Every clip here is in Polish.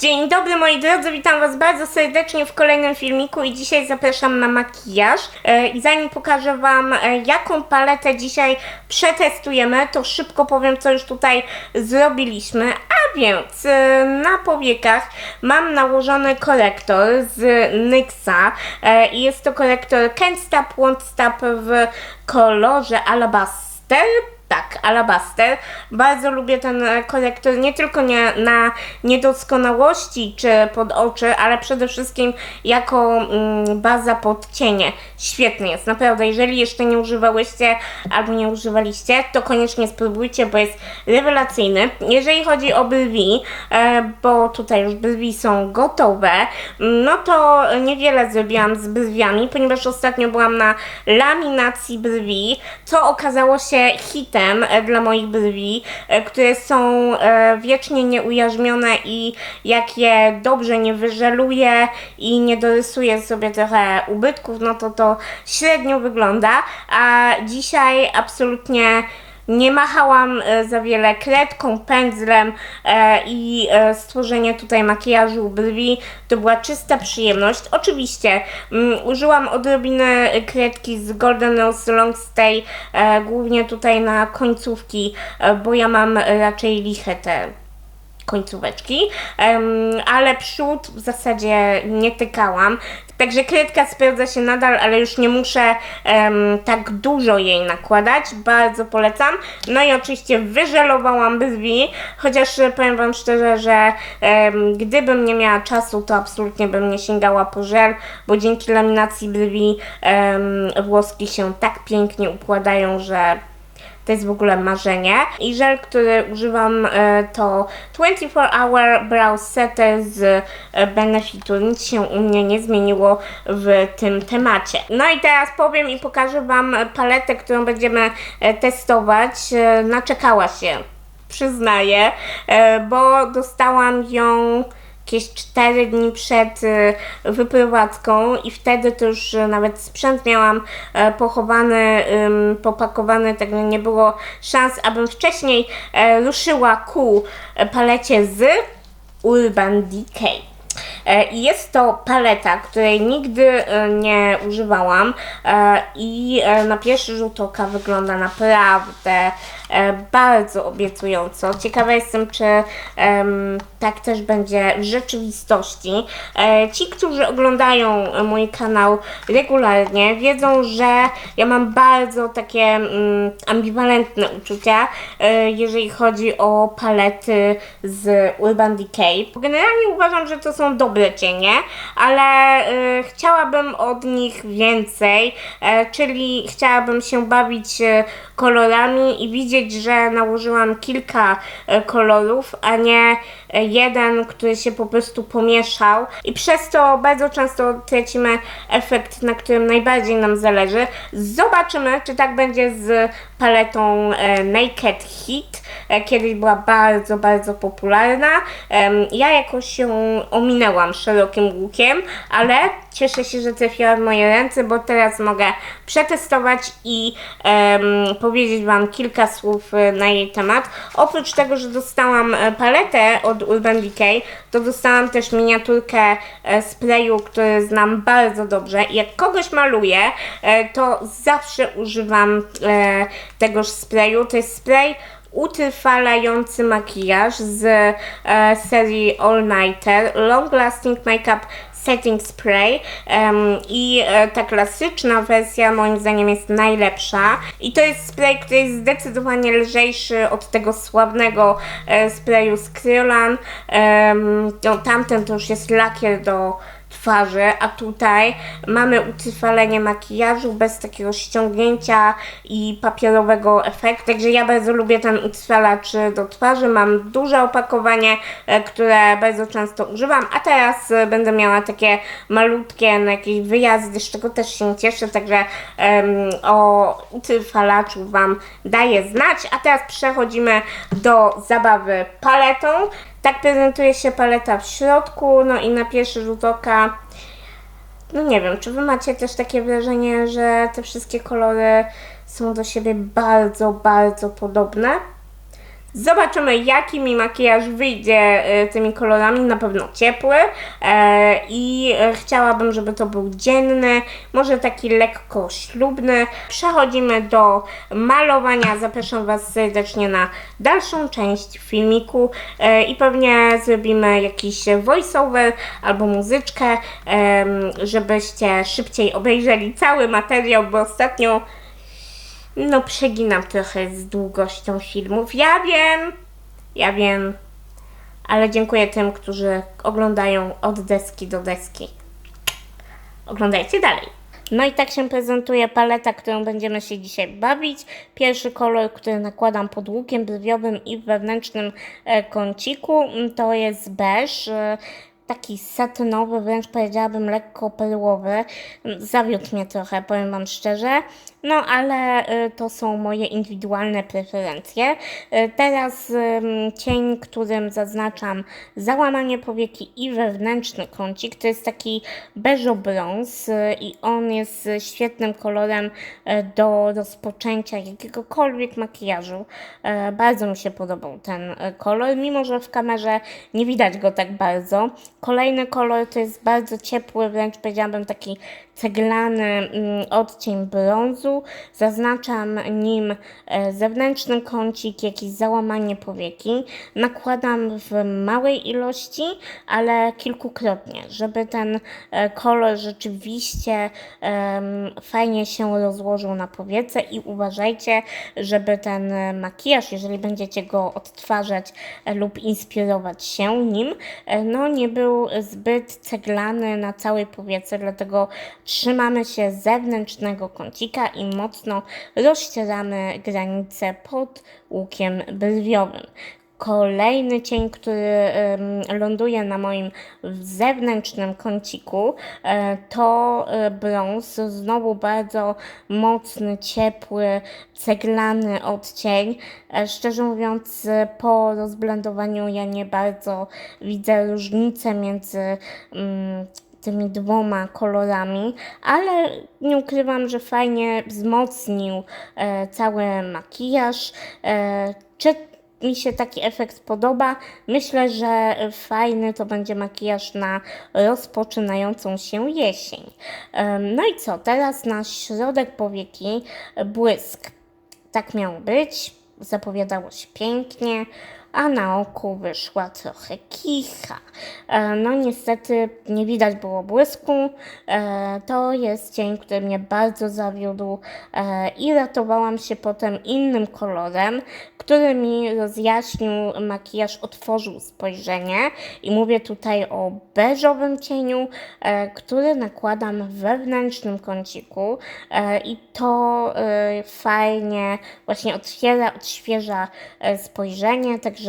Dzień dobry moi drodzy, witam was bardzo serdecznie w kolejnym filmiku i dzisiaj zapraszam na makijaż. E, I zanim pokażę wam e, jaką paletę dzisiaj przetestujemy, to szybko powiem co już tutaj zrobiliśmy. A więc e, na powiekach mam nałożony korektor z NYXa i jest to korektor Can't Stop, Won't Stop w kolorze Alabaster. Tak, Alabaster. Bardzo lubię ten korektor nie tylko nie, na niedoskonałości czy pod oczy, ale przede wszystkim jako mm, baza pod cienie. Świetny jest, naprawdę. Jeżeli jeszcze nie używałyście albo nie używaliście, to koniecznie spróbujcie, bo jest rewelacyjny. Jeżeli chodzi o brwi, e, bo tutaj już brwi są gotowe, no to niewiele zrobiłam z brwiami, ponieważ ostatnio byłam na laminacji brwi, co okazało się hitem e, dla moich brwi, e, które są e, wiecznie nieujarzmione i jak je dobrze nie wyżeluję i nie dorysuję sobie trochę ubytków, no to to średnio wygląda, a dzisiaj absolutnie nie machałam e, za wiele kredką, pędzlem e, i e, stworzenie tutaj makijażu brwi to była czysta przyjemność. Oczywiście mm, użyłam odrobiny kredki z Golden Rose Long Stay, głównie tutaj na końcówki, bo ja mam raczej liche te końcóweczki, ale przód w zasadzie nie tykałam. Także kredka sprawdza się nadal, ale już nie muszę em, tak dużo jej nakładać. Bardzo polecam. No i oczywiście wyżelowałam brwi, chociaż powiem Wam szczerze, że em, gdybym nie miała czasu, to absolutnie bym nie sięgała po żel, bo dzięki laminacji brwi em, włoski się tak pięknie układają, że to jest w ogóle marzenie. I żel, który używam e, to 24 Hour Brow Setter z e, Benefitu. Nic się u mnie nie zmieniło w tym temacie. No i teraz powiem i pokażę Wam paletę, którą będziemy e, testować. Naczekała się, przyznaję, bo dostałam ją jakieś 4 dni przed y, wyprowadzką i wtedy to już y, nawet sprzęt miałam e, pochowany, popakowany, tak nie było szans, abym wcześniej e, ruszyła ku e, palecie z Urban Decay. E, jest to paleta, której nigdy nie używałam i na pierwszy rzut oka wygląda naprawdę bardzo obiecująco. Ciekawa jestem, czy tak też będzie w rzeczywistości. E, Ci, którzy oglądają e, mój kanał regularnie, wiedzą, że ja mam bardzo takie mm, ambiwalentne uczucia, e, jeżeli chodzi o palety z Urban Decay. Generalnie uważam, że to są dobre cienie, ale e, chciałabym od nich więcej, e, czyli chciałabym się bawić e, kolorami i widzieć, że nałożyłam kilka e, kolorów, a nie e, jeden, który się po prostu pomieszał i przez to bardzo często tracimy efekt, na którym najbardziej nam zależy. Zobaczymy, czy tak będzie z paletą e, Naked. E, kiedyś była bardzo, bardzo popularna. Ja jakoś się ominęłam szerokim łukiem, ale cieszę się, że trafiła w moje ręce, bo teraz mogę przetestować i powiedzieć Wam kilka słów e, na jej temat. Oprócz tego, że dostałam e, paletę od Urban Decay, to dostałam też miniaturkę e, sprayu, który znam bardzo dobrze. Jak kogoś maluję, to zawsze używam tegoż sprayu. To jest spray utrwalający makijaż z serii All Nighter Long Lasting Makeup Setting Spray. I e, ta klasyczna wersja moim zdaniem jest najlepsza. I to jest spray, który jest zdecydowanie lżejszy od tego sławnego e, sprayu z Kryolan. Em, no, tamten to już jest lakier do twarzy, a tutaj mamy utrwalenie makijażu bez takiego ściągnięcia i papierowego efektu. Także ja bardzo lubię ten utrwalacz do twarzy. Mam duże opakowanie, e, które bardzo często używam, a teraz e, będę miała takie malutkie na jakieś wyjazdy, z czego też się cieszę. Także em, o utrwalaczu Wam daję znać. A teraz przechodzimy do zabawy paletą. Tak prezentuje się paleta w środku, no i na pierwszy rzut oka, no nie wiem, czy Wy macie też takie wrażenie, że te wszystkie kolory są do siebie bardzo, bardzo podobne? Zobaczymy, jaki mi makijaż wyjdzie e, tymi kolorami. Na pewno ciepły. E, I e, chciałabym, żeby to był dzienny, może taki lekko ślubny. Przechodzimy do malowania. Zapraszam Was serdecznie na dalszą część filmiku i pewnie zrobimy jakiś voiceover albo muzyczkę, żebyście szybciej obejrzeli cały materiał, bo ostatnio no przeginam trochę z długością filmów. Ja wiem, ja wiem, ale dziękuję tym, którzy oglądają od deski do deski. Oglądajcie dalej. No i tak się prezentuje paleta, którą będziemy się dzisiaj bawić. Pierwszy kolor, który nakładam pod łukiem brwiowym i w wewnętrznym e, kąciku, mm, to jest beż. e, Taki satynowy, wręcz powiedziałabym lekko perłowy. Mm, Zawiódł mnie trochę, powiem Wam szczerze. No ale y, to są moje indywidualne preferencje. Y, Teraz cień, którym zaznaczam załamanie powieki i wewnętrzny kącik, to jest taki beżo-brąz y, i on jest świetnym kolorem do rozpoczęcia jakiegokolwiek makijażu. Bardzo mi się podobał ten kolor, mimo że w kamerze nie widać go tak bardzo. Kolejny kolor to jest bardzo ciepły, wręcz powiedziałabym taki ceglany mm, odcień brązu. Zaznaczam nim e, zewnętrzny kącik, jakieś załamanie powieki. Nakładam w małej ilości, ale kilkukrotnie, żeby ten e, kolor rzeczywiście fajnie się rozłożył na powiece i uważajcie, żeby ten e, makijaż, jeżeli będziecie go odtwarzać lub inspirować się nim, no nie był zbyt ceglany na całej powiece, dlatego trzymamy się zewnętrznego kącika i mocno rozcieramy granice pod łukiem brwiowym. Kolejny cień, który ląduje na moim zewnętrznym kąciku, e, to e, brąz. Znowu bardzo mocny, ciepły, ceglany odcień. E, Szczerze mówiąc, po rozblendowaniu ja nie bardzo widzę różnicę między mm, tymi dwoma kolorami, ale nie ukrywam, że fajnie wzmocnił e, cały makijaż. E, czy mi się taki efekt podoba? Myślę, że fajny to będzie makijaż na rozpoczynającą się jesień. Em, No i co? Teraz na środek powieki błysk. Tak miał być, zapowiadało się pięknie, a na oku wyszła trochę kicha. E, No niestety nie widać było błysku. E, To jest cień, który mnie bardzo zawiódł e, i ratowałam się potem innym kolorem, który mi rozjaśnił makijaż, otworzył spojrzenie i mówię tutaj o beżowym cieniu, który nakładam w wewnętrznym kąciku i to fajnie właśnie otwiera, odświeża spojrzenie, także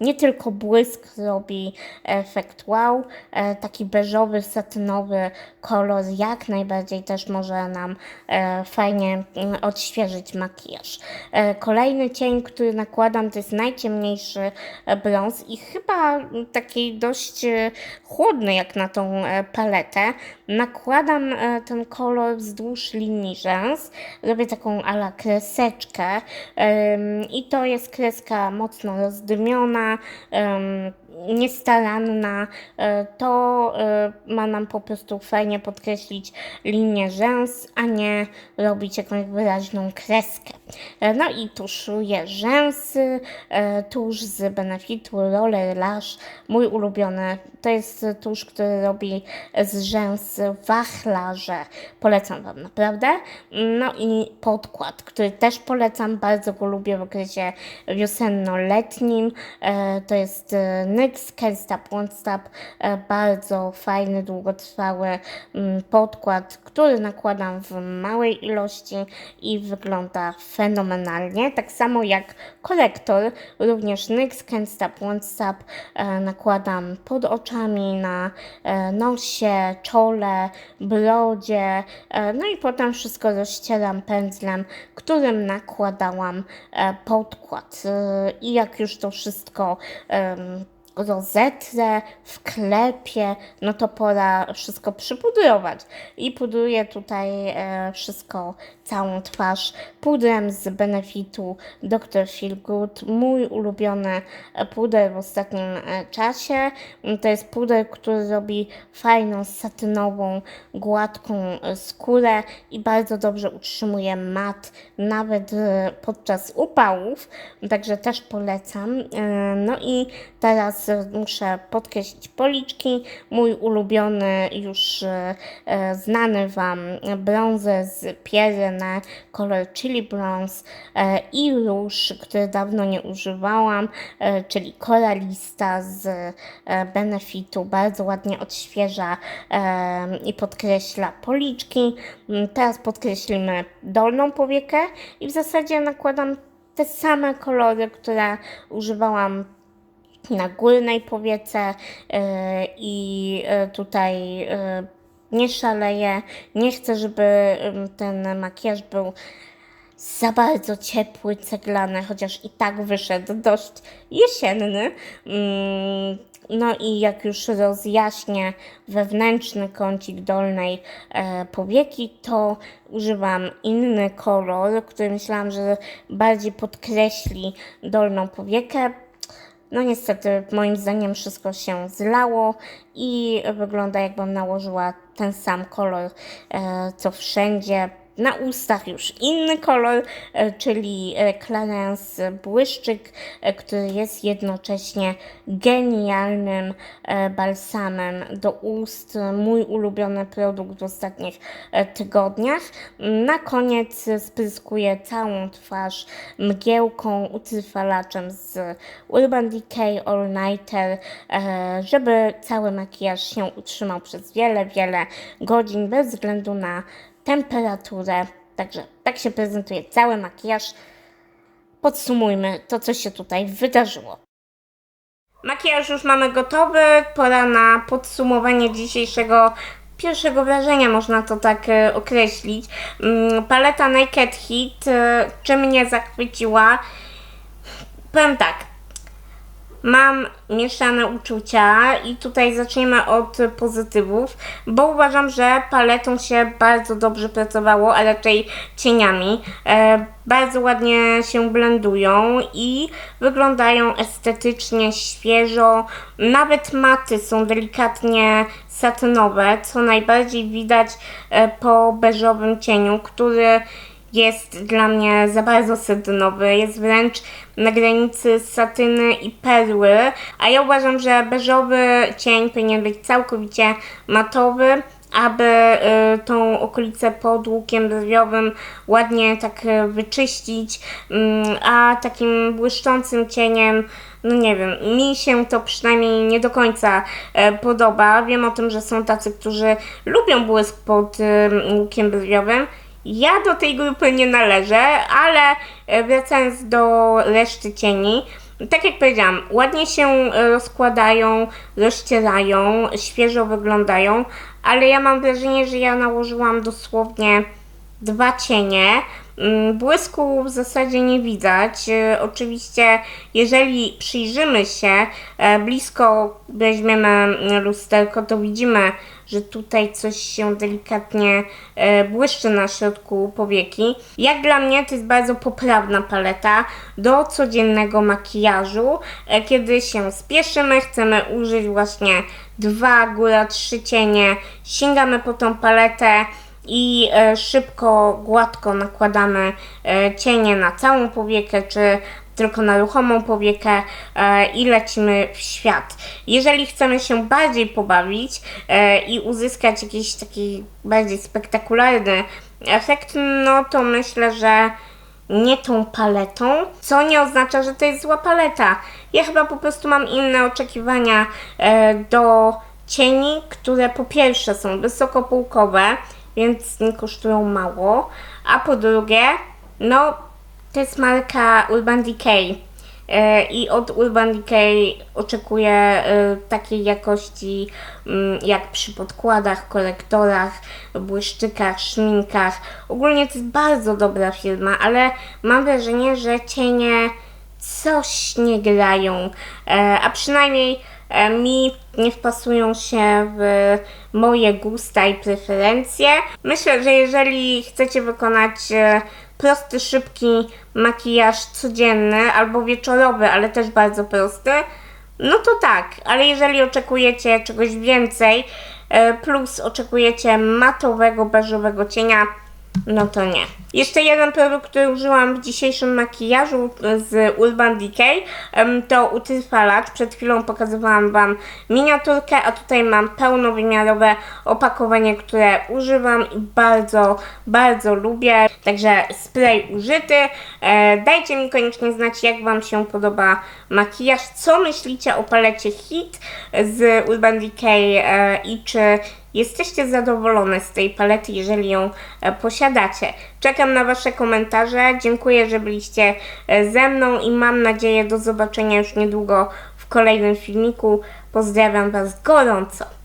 nie tylko błysk robi efekt wow, e, taki beżowy, satynowy kolor jak najbardziej też może nam e, fajnie mm, odświeżyć makijaż. E, Kolejny cień, który nakładam, to jest najciemniejszy brąz i chyba taki dość chłodny jak na tą paletę. Nakładam ten kolor wzdłuż linii rzęs, robię taką ala kreseczkę i to jest kreska mocno rozdymiona, em, niestaranna, e, to e, ma nam po prostu fajnie podkreślić linię rzęs, a nie robić jakąś wyraźną kreskę. E, No i tuszuję rzęsy, tusz z Benefitu Roller Lash, mój ulubiony. To jest tusz, który robi z rzęs wachlarze. Polecam Wam naprawdę. No i podkład, który też polecam, bardzo go lubię w okresie wiosenno-letnim. To jest Stop, Won't Stop. E, Bardzo fajny, długotrwały mm, podkład, który nakładam w małej ilości i wygląda fenomenalnie. Tak samo jak korektor, również NYX Won't Stop e, nakładam pod oczami, na e, nosie, czole, brodzie, no i potem wszystko rozcieram pędzlem, którym nakładałam podkład. I jak już to wszystko em, rozetrę, wklepię, no to pora wszystko przypudrować. I pudruję tutaj e, wszystko, całą twarz pudrem z Benefitu Dr. Feelgood, mój ulubiony e, puder w ostatnim e, czasie. To jest puder, który robi fajną, satynową, gładką e, skórę i bardzo dobrze utrzymuje mat, nawet podczas upałów, także też polecam. No i teraz muszę podkreślić policzki. Mój ulubiony, już e, e, znany Wam bronzer z Pierre kolor Chili Bronze e, i róż, który dawno nie używałam, czyli Koralista z Benefitu. Bardzo ładnie odświeża i podkreśla policzki. Mm, Teraz podkreślimy dolną powiekę i w zasadzie nakładam te same kolory, które używałam na górnej powiece e, i e, tutaj e, nie szaleję. Nie chcę, żeby ten makijaż był za bardzo ciepły, ceglany, chociaż i tak wyszedł dość jesienny. Mm, No i jak już rozjaśnię wewnętrzny kącik dolnej e, powieki, to używam inny kolor, który myślałam, że bardziej podkreśli dolną powiekę. No niestety, moim zdaniem wszystko się zlało i wygląda jakbym nałożyła ten sam kolor, e, co wszędzie. Na ustach już inny kolor, e, czyli e, Clarence Błyszczyk, e, który jest jednocześnie genialnym balsamem do ust. Mój ulubiony produkt w ostatnich tygodniach. Na koniec spryskuję całą twarz mgiełką, utrwalaczem z Urban Decay All Nighter, żeby cały makijaż się utrzymał przez wiele, wiele godzin bez względu na temperaturę. Także tak się prezentuje cały makijaż. Podsumujmy to, co się tutaj wydarzyło. Makijaż już mamy gotowy. Pora na podsumowanie dzisiejszego pierwszego wrażenia, można to tak e, określić. Mm, Paleta Naked Heat, e, czy mnie zachwyciła? Powiem tak. Mam mieszane uczucia i tutaj zaczniemy od pozytywów, bo uważam, że paletą się bardzo dobrze pracowało, a raczej cieniami. E, bardzo ładnie się blendują i wyglądają estetycznie, świeżo. Nawet maty są delikatnie satynowe, co najbardziej widać e, po beżowym cieniu, który jest dla mnie za bardzo sedynowy, jest wręcz na granicy satyny i perły, a ja uważam, że beżowy cień powinien być całkowicie matowy, aby y, tą okolicę pod łukiem brwiowym ładnie tak y, wyczyścić, mm, a takim błyszczącym cieniem no nie wiem, mi się to przynajmniej nie do końca e, podoba. Wiem o tym, że są tacy, którzy lubią błysk pod e, łukiem brwiowym. Ja do tej grupy nie należę, ale e, wracając do reszty cieni, tak jak powiedziałam, ładnie się e, rozkładają, rozcierają, świeżo wyglądają, ale ja mam wrażenie, że ja nałożyłam dosłownie dwa cienie. Mm, Błysku w zasadzie nie widać. E, Oczywiście, jeżeli przyjrzymy się blisko, weźmiemy mm, lusterko, to widzimy, że tutaj coś się delikatnie e, błyszczy na środku powieki. Jak dla mnie to jest bardzo poprawna paleta do codziennego makijażu. E, Kiedy się spieszymy, chcemy użyć właśnie dwa, góra trzy cienie, sięgamy po tą paletę i e, szybko, gładko nakładamy cienie na całą powiekę, czy tylko na ruchomą powiekę e, i lecimy w świat. Jeżeli chcemy się bardziej pobawić e, i uzyskać jakiś taki bardziej spektakularny efekt, no to myślę, że nie tą paletą, co nie oznacza, że to jest zła paleta. Ja chyba po prostu mam inne oczekiwania e, do cieni, które po pierwsze są wysokopółkowe, więc nie kosztują mało, a po drugie, no to jest marka Urban Decay. E, I od Urban Decay oczekuję e, takiej jakości mm, jak przy podkładach, korektorach, błyszczykach, szminkach. Ogólnie to jest bardzo dobra firma, ale mam wrażenie, że cienie coś nie grają, e, a przynajmniej mi nie wpasują się w moje gusta i preferencje. Myślę, że jeżeli chcecie wykonać prosty, szybki makijaż codzienny albo wieczorowy, ale też bardzo prosty, no to tak, ale jeżeli oczekujecie czegoś więcej, e, plus oczekujecie matowego, beżowego cienia, no to nie. Jeszcze jeden produkt, który użyłam w dzisiejszym makijażu z Urban Decay to utrwalacz. Przed chwilą pokazywałam Wam miniaturkę, a tutaj mam pełnowymiarowe opakowanie, które używam i bardzo, bardzo lubię. Także spray użyty. E, dajcie mi koniecznie znać, jak Wam się podoba makijaż. Co myślicie o palecie Hit z Urban Decay e, i czy Jesteście zadowolone z tej palety, jeżeli ją e, posiadacie. Czekam na Wasze komentarze. Dziękuję, że byliście e, ze mną i mam nadzieję do zobaczenia już niedługo w kolejnym filmiku. Pozdrawiam Was gorąco.